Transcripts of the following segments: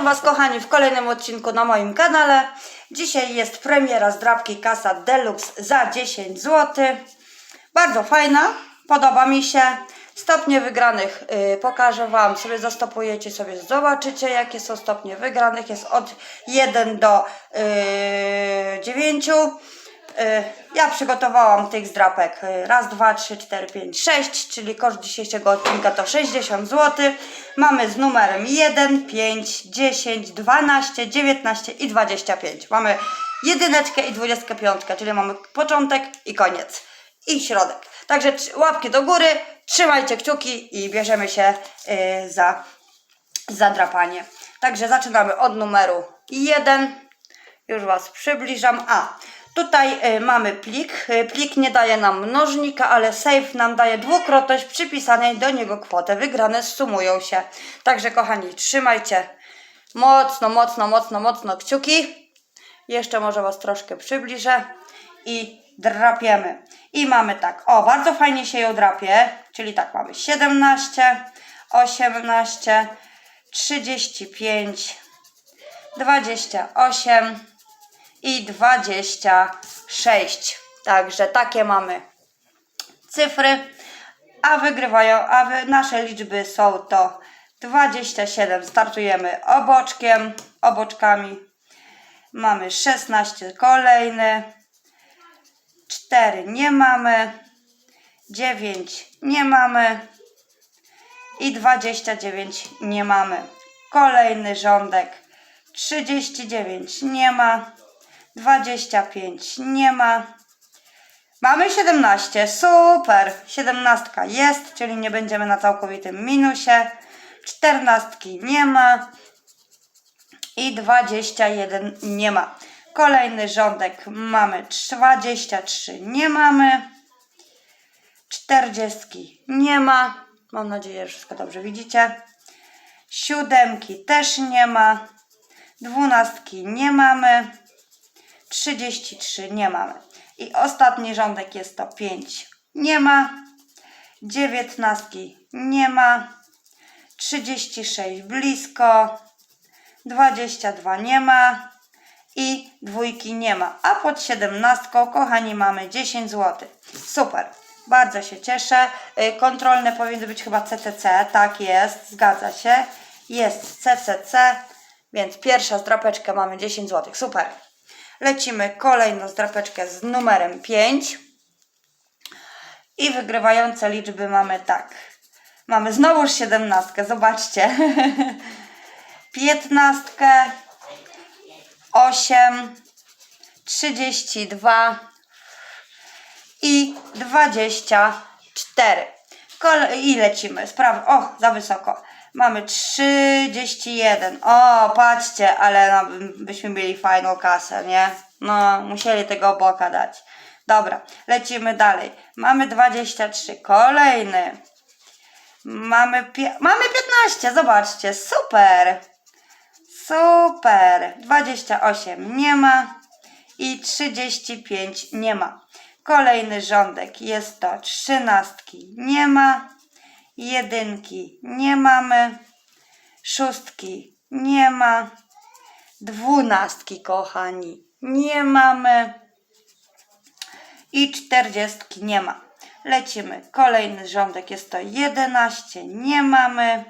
Witam Was kochani w kolejnym odcinku na moim kanale. Dzisiaj jest premiera zdrabki kasa Deluxe za 10 zł. Bardzo fajna, podoba mi się. Stopnie wygranych y, pokażę Wam, sobie zastopujecie, sobie zobaczycie jakie są stopnie wygranych. Jest od 1 do y, 9. Y, Ja przygotowałam tych zdrapek y, raz, dwa, trzy, cztery, pięć, sześć, czyli koszt dzisiejszego odcinka to 60 zł. Mamy z numerem 1, 5, 10, 12, 19 i 25. Mamy jedyneczkę i 25, czyli mamy początek i koniec. I środek. Także łapki do góry, trzymajcie kciuki i bierzemy się y, za zadrapanie. Także zaczynamy od numeru 1. Już Was przybliżam. A, tutaj y, mamy plik. Y, plik nie daje nam mnożnika, ale safe nam daje dwukrotność przypisanej do niego kwotę. Wygrane sumują się. Także kochani, trzymajcie mocno, mocno, mocno, mocno kciuki. Jeszcze może Was troszkę przybliżę i drapiemy. I mamy tak, o, bardzo fajnie się ją drapie, czyli tak mamy 17, 18, 35, 28 i 26. Także takie mamy cyfry, a wygrywają, a wy, nasze liczby są to 27. Startujemy oboczkiem, oboczkami. Mamy 16 kolejny, 4 nie mamy, 9 nie mamy i 29 nie mamy. Kolejny rządek 39 nie ma, 25 nie ma. Mamy 17, super, 17 jest, czyli nie będziemy na całkowitym minusie. 14 nie ma i 21 nie ma. Kolejny rządek mamy 23 nie mamy. 40 nie ma. Mam nadzieję, że wszystko dobrze widzicie. Siódemki też nie ma. Dwunastki nie mamy. 33 nie mamy. I ostatni rządek jest to 5 nie ma. Dziewiętnastki nie ma. 36 blisko. 22 nie ma i dwójki nie ma. A pod 17, kochani, mamy 10 zł. Super. Bardzo się cieszę. Y, Kontrolne powinny być chyba CCC. Tak jest, zgadza się. Jest CCC, więc pierwsza zdrapeczka mamy 10 zł. Super. Lecimy kolejną zdrapeczkę z numerem 5. I wygrywające liczby mamy tak. Mamy znowuż 17, zobaczcie. 15, 8, 32 i 24. Kole I lecimy. Spraw o, za wysoko. Mamy 31. O, patrzcie, ale no, byśmy mieli fajną kasę, nie? No, musieli tego boka dać. Dobra, lecimy dalej. Mamy 23. Kolejny. Mamy, mamy 15, zobaczcie, super. Super. 28 nie ma i 35 nie ma. Kolejny rządek jest to trzynastki nie ma, jedynki. Nie mamy, szóstki. Nie ma, dwunastki kochani. Nie mamy i czterdziestki nie ma. Lecimy. Kolejny rządek. Jest to 11 nie mamy,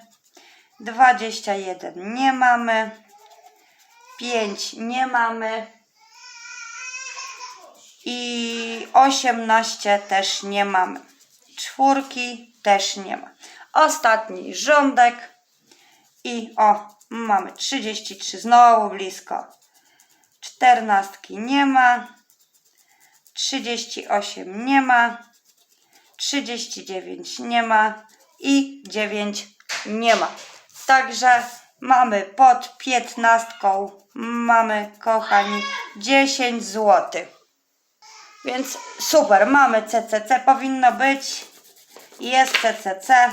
21 nie mamy, 5 nie mamy i 18 też nie mamy. Czwórki też nie ma. Ostatni rządek i o, mamy 33, znowu blisko. Czternastki nie ma, 38 nie ma, 39 nie ma i 9 nie ma. Także mamy pod 15, mamy kochani 10 zł. Więc super, mamy CCC, powinno być. Jest CCC.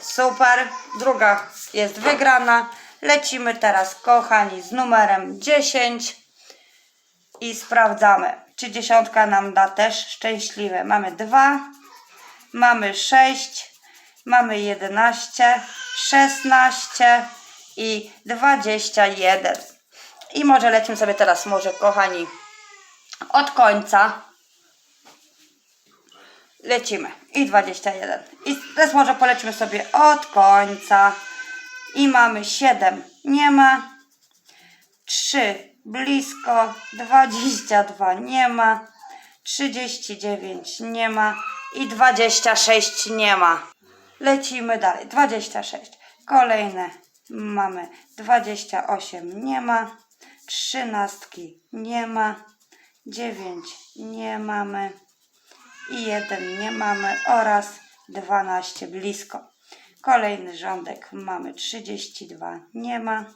Super. Druga jest wygrana. Lecimy teraz, kochani, z numerem 10 i sprawdzamy, czy dziesiątka nam da też szczęśliwe. Mamy 2, mamy 6, mamy 11, 16 i 21. I może lecimy sobie teraz, może kochani, od końca. Lecimy. I 21. I teraz może polecimy sobie od końca. I mamy 7. Nie ma. 3 blisko. 22 nie ma. 39 nie ma. I 26 nie ma. Lecimy dalej. 26. Kolejne mamy 28 nie ma. Trzynastki nie ma. 9 nie mamy i jeden nie mamy oraz 12 blisko. Kolejny rządek mamy 32 nie ma,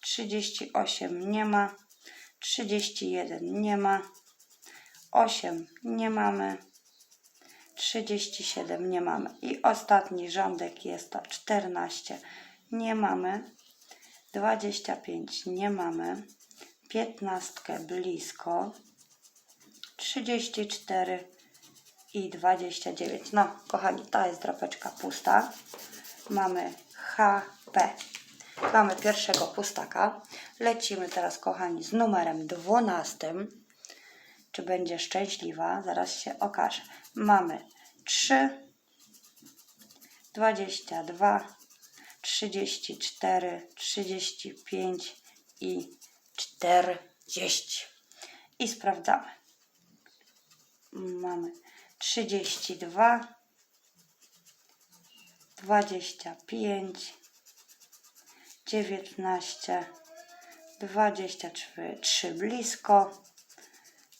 38 nie ma, 31 nie ma, 8 nie mamy, 37 nie mamy i ostatni rządek jest to 14 nie mamy, 25 nie mamy, 15 blisko, 34 i 29. No, kochani, ta jest drapeczka pusta. Mamy HP. Mamy pierwszego pustaka. Lecimy teraz, kochani, z numerem 12. Czy będzie szczęśliwa? Zaraz się okaże. Mamy 3, 22, 34, 35 i 40. I sprawdzamy. Mamy 32, 25, 19, 23 blisko,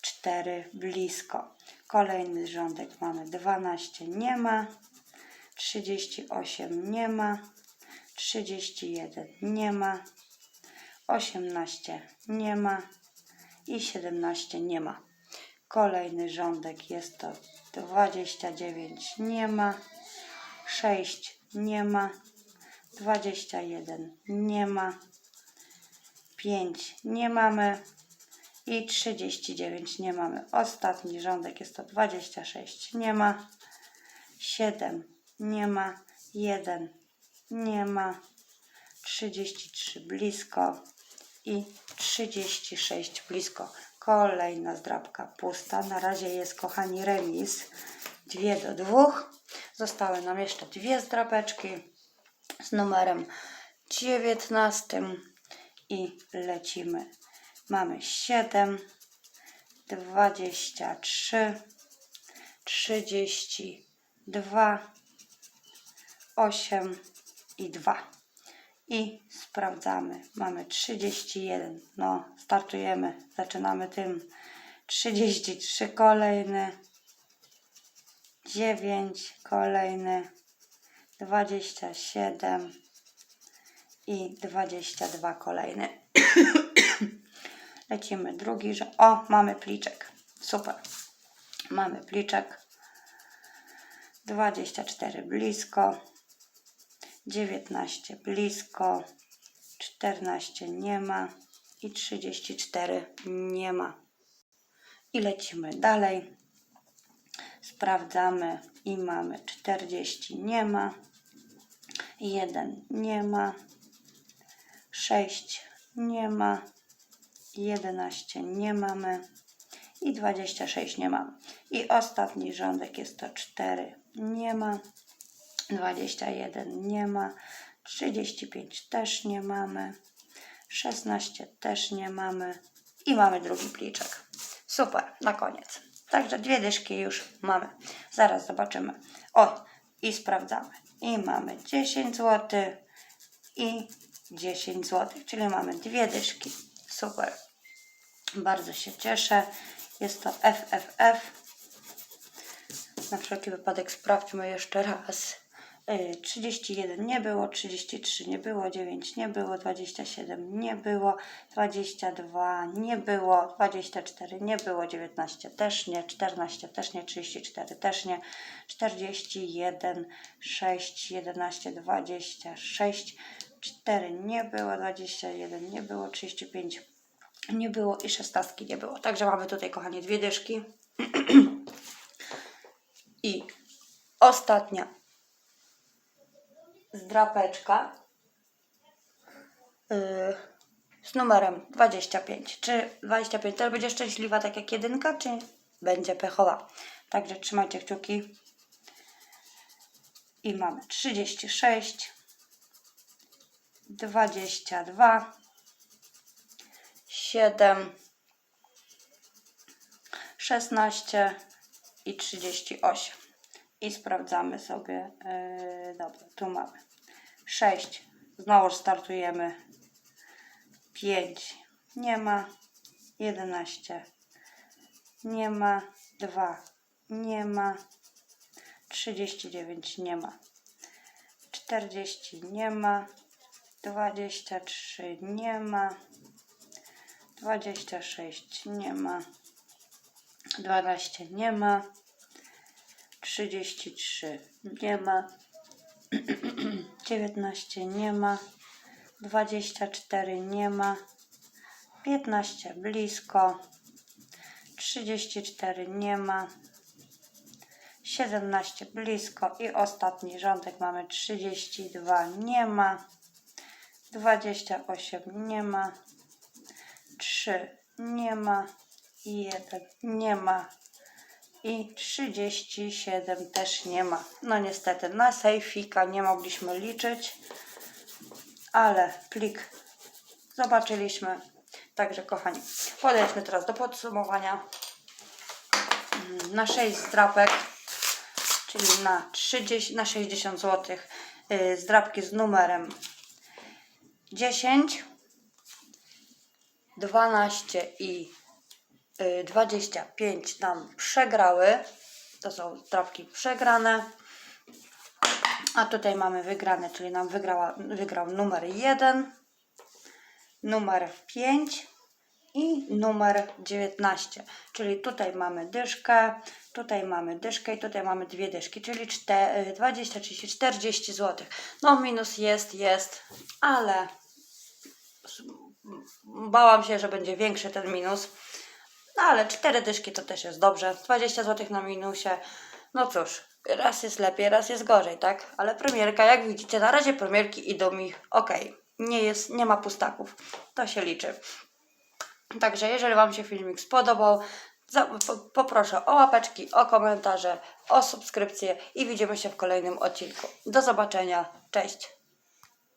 4 blisko. Kolejny rządek mamy 12, nie ma, 38 nie ma, 31 nie ma, 18 nie ma i 17 nie ma. Kolejny rządek jest to 29 nie ma, 6 nie ma, 21 nie ma, 5 nie mamy i 39 nie mamy. Ostatni rządek jest to 26 nie ma, 7 nie ma, 1 nie ma, 33 blisko i 36 blisko. Kolejna zdrabka pusta. Na razie jest, kochani, remis. Dwie do dwóch. Zostały nam jeszcze dwie zdrabeczki z numerem 19 i lecimy. Mamy 7, 23, 32, 8 i 2 i sprawdzamy. Mamy 31. No, startujemy. Zaczynamy tym. 33 kolejny. 9 kolejny. 27 i 22 kolejny. Lecimy drugi, że o, mamy pliczek. Super. Mamy pliczek. 24 blisko. 19 blisko, 14 nie ma i 34 nie ma. I lecimy dalej. Sprawdzamy i mamy 40 nie ma, 1 nie ma, 6 nie ma, 11 nie mamy i 26 nie mamy. I ostatni rządek jest to 4 nie ma. 21 nie ma, 35 też nie mamy, 16 też nie mamy i mamy drugi pliczek. Super, na koniec. Także dwie dyszki już mamy. Zaraz zobaczymy. O, i sprawdzamy. I mamy 10 zł i 10 zł, czyli mamy dwie dyszki. Super. Bardzo się cieszę. Jest to FFF. Na wszelki wypadek sprawdźmy jeszcze raz. Y, 31 nie było, 33 nie było, 9 nie było, 27 nie było, 22 nie było, 24 nie było, 19 też nie, 14 też nie, 34 też nie, 41, 6, 11, 26, 4 nie było, 21 nie było, 35 nie było i 16 nie było. Także mamy tutaj, kochanie, dwie dyszki. I ostatnia zdrapeczka. yy, z numerem 25. Czy 25 też będzie szczęśliwa tak jak jedynka, czy będzie pechowa? Także trzymajcie kciuki. I mamy 36, 22, 7, 16 i 38. I sprawdzamy sobie. Yy, dobra, tu mamy 6. Znowu startujemy. 5. Nie ma. 11. Nie ma. 2. Nie ma. 39 nie ma. 40 nie ma. 23 nie ma. 26 nie ma. 12 nie ma. 33 nie ma. 19 nie ma. 24 nie ma. 15 blisko. 34 nie ma. 17 blisko i ostatni rządek mamy 32 nie ma. 28 nie ma. 3 nie ma. 1 nie ma. I 37 też nie ma. No niestety na sejfika nie mogliśmy liczyć, ale plik zobaczyliśmy. Także kochani, podejdźmy teraz do podsumowania. Na 6 zdrapek, czyli na, 30, na 60 zł, yy, zdrapki z numerem 10, 12 i 25 nam przegrały. To są trapki przegrane. A tutaj mamy wygrane, czyli nam wygrała, wygrał numer 1, numer 5 i numer 19. Czyli tutaj mamy dyszkę, tutaj mamy dyszkę i tutaj mamy dwie dyszki, czyli 4, 20, 30, 40 zł. No minus jest, jest, ale bałam się, że będzie większy ten minus. No ale cztery dyszki to też jest dobrze. 20 zł na minusie. No cóż, raz jest lepiej, raz jest gorzej, tak? Ale premierka, jak widzicie, na razie premierki idą mi ok. Nie jest, nie ma pustaków. To się liczy. Także jeżeli Wam się filmik spodobał, za, po, poproszę o łapeczki, o komentarze, o subskrypcję i widzimy się w kolejnym odcinku. Do zobaczenia. Cześć!